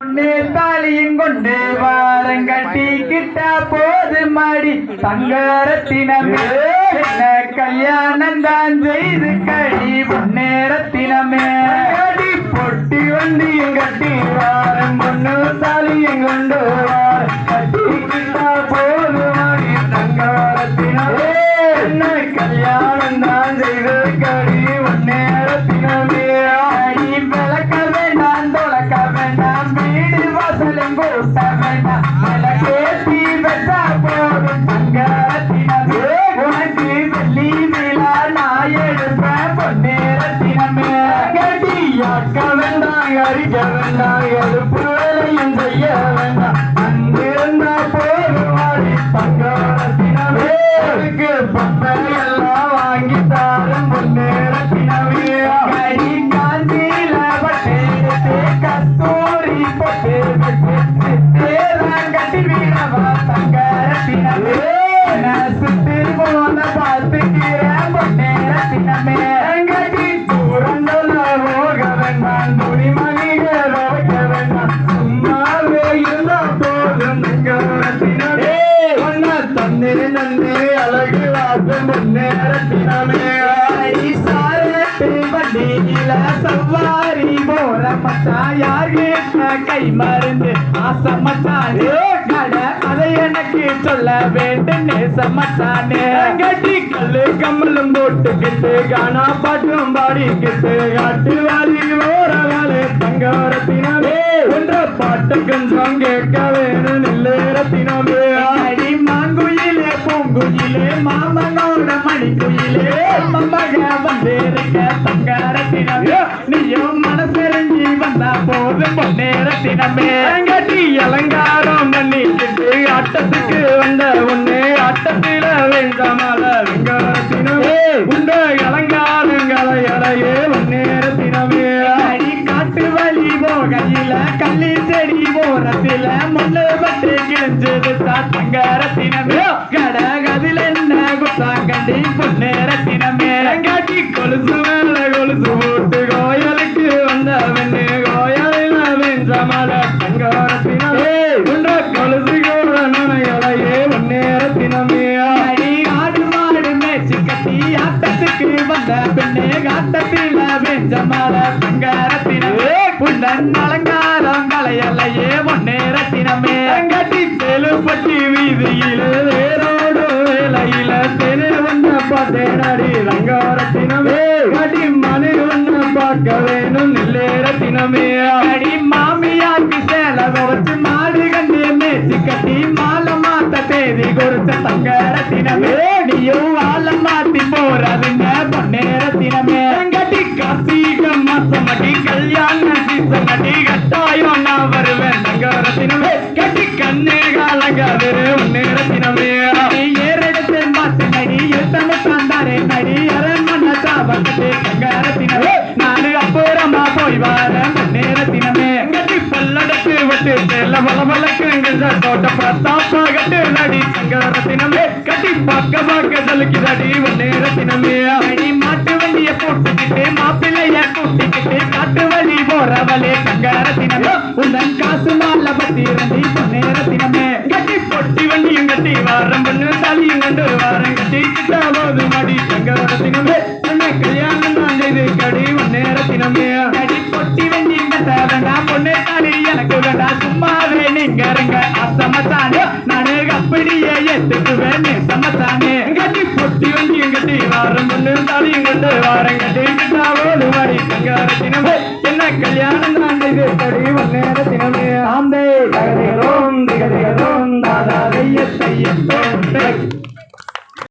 தாலியும் கொண்டு வாரங்கட்டி கிட்ட போது மாடி. தங்கரத்தினமே கல்யாணம் தான் செய்து கழி நேரத்தினமே அடி பொட்டி வண்டியும் கட்டி வாரம் பொண்ணு தாலியும் கொண்டு வார கட்டி போது மாடி. தங்கரத்தினமே கல்யாணம் தான் செய்து கழி நேரத்தினமே வேண்டாம் அரிக்க அழகு வாசம் வண்டியில சவாரி போற மச்சான் யார் கேட்ட கை மருந்து ஆசை கட அதை எனக்கு சொல்ல வேண்டும் நேச கட்டி கல்லு கம்மலும் போட்டுக்கிட்டு கானா பாட்டும் பாடிக்கிட்டு காட்டு வாரி ஓர தங்க தங்கரத்தினமே என்ற பாட்டு கொஞ்சம் கேட்கவே வந்திருக்க தங்கரத்தினமே நீயும் மனசெறிஞ்சி வந்தா போதும் பொன்னேரத்தினமே கட்டி அலங்காரம் பண்ணிக்கிட்டு ஆட்டத்துக்கு வந்த உன்னே ஆட்டத்தில வேண்டாமல வெங்காரத்தினமே உண்ட அலங்காரங்களை அலையே பொன்னேரத்தினமே அடி காட்டு வழி போகையில கள்ளி செடி போறதில மண்ணு பட்டு கிழிஞ்சது தங்கரத்தினமே பெண்ணே காட்டத்தில வெஞ்ச மலை தங்கரத்தினமே புள்ளன் அலங்காரம் கலையலையே பொன்னேரத்தினமே கட்டி செலுப்பட்டி வீதியில வேரோடு வேலையில தெரு வந்த பார்த்தேனடி ரங்காரத்தினமே. கடி மனு ஒண்ணு பார்க்க வேணும் நில்லேரத்தினமே அடி மாமியாக்கு சேலை வச்சு மாடு கண்டு மேய்ச்சி கட்டி மாலை மாத்த தேதி கொடுத்த தங்கரத்தினமே. நீயும் தோட்ட பிரதாப்பா கட்டு நடி சங்கரத்தினமே கட்டி பக்க பக்க சலுக்குதடி நேரத்தினமே அடி மாட்டு வண்டிய போட்டுக்கிட்டு மாப்பிள்ளைய கூட்டிக்கிட்டு காட்டு வழி போறவளே சங்கரத்தினமே. உந்தன் காசு மால பத்தி ரண்டி நேரத்தினமே கட்டி பொட்டி வண்டியும் கட்டி வாரம் பண்ணு தலையும் கண்டு வாரம் கட்டி. கிட்ட போது மடி சங்கரத்தினமே. உன்னை கல்யாணம் ஏத்துக்குவேன் சமத்தானே. கட்டி பொட்டி வண்டி கட்டி வாரம் பொண்ணு தாலியும் கண்டு வாரம் கட்டி கிட்ட போது மடி என்ன கல்யாணம் தான் செய்து கடி நேரத்தினமே ஆந்தே தகதிகளோம் திகதிகளோம் தாதா தைய தைய தோட்டை